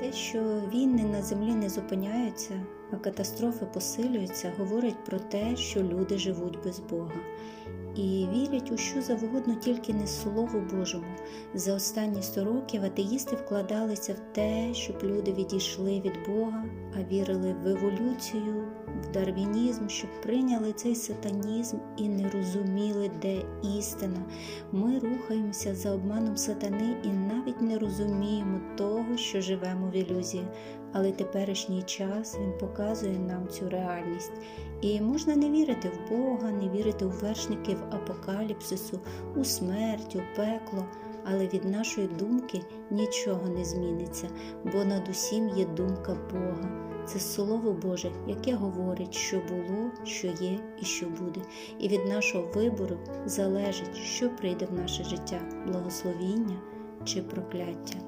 Те, що війни на землі не зупиняються, а катастрофи посилюються, говорить про те, що люди живуть без Бога. І вірять у що завгодно, тільки не Слову Божому. За останні 100 років атеїсти вкладалися в те, щоб люди відійшли від Бога, а вірили в еволюцію, дарвінізм, щоб прийняли цей сатанізм і не розуміли, де істина. Ми рухаємося за обманом сатани і навіть не розуміємо того, що живемо в ілюзії. Але теперішній час він показує нам цю реальність. І можна не вірити в Бога, не вірити у вершників апокаліпсису, у смерть, у пекло, але від нашої думки нічого не зміниться, бо над усім є думка Бога. Це Слово Боже, яке говорить, що було, що є і що буде. І від нашого вибору залежить, що прийде в наше життя благословіння чи прокляття.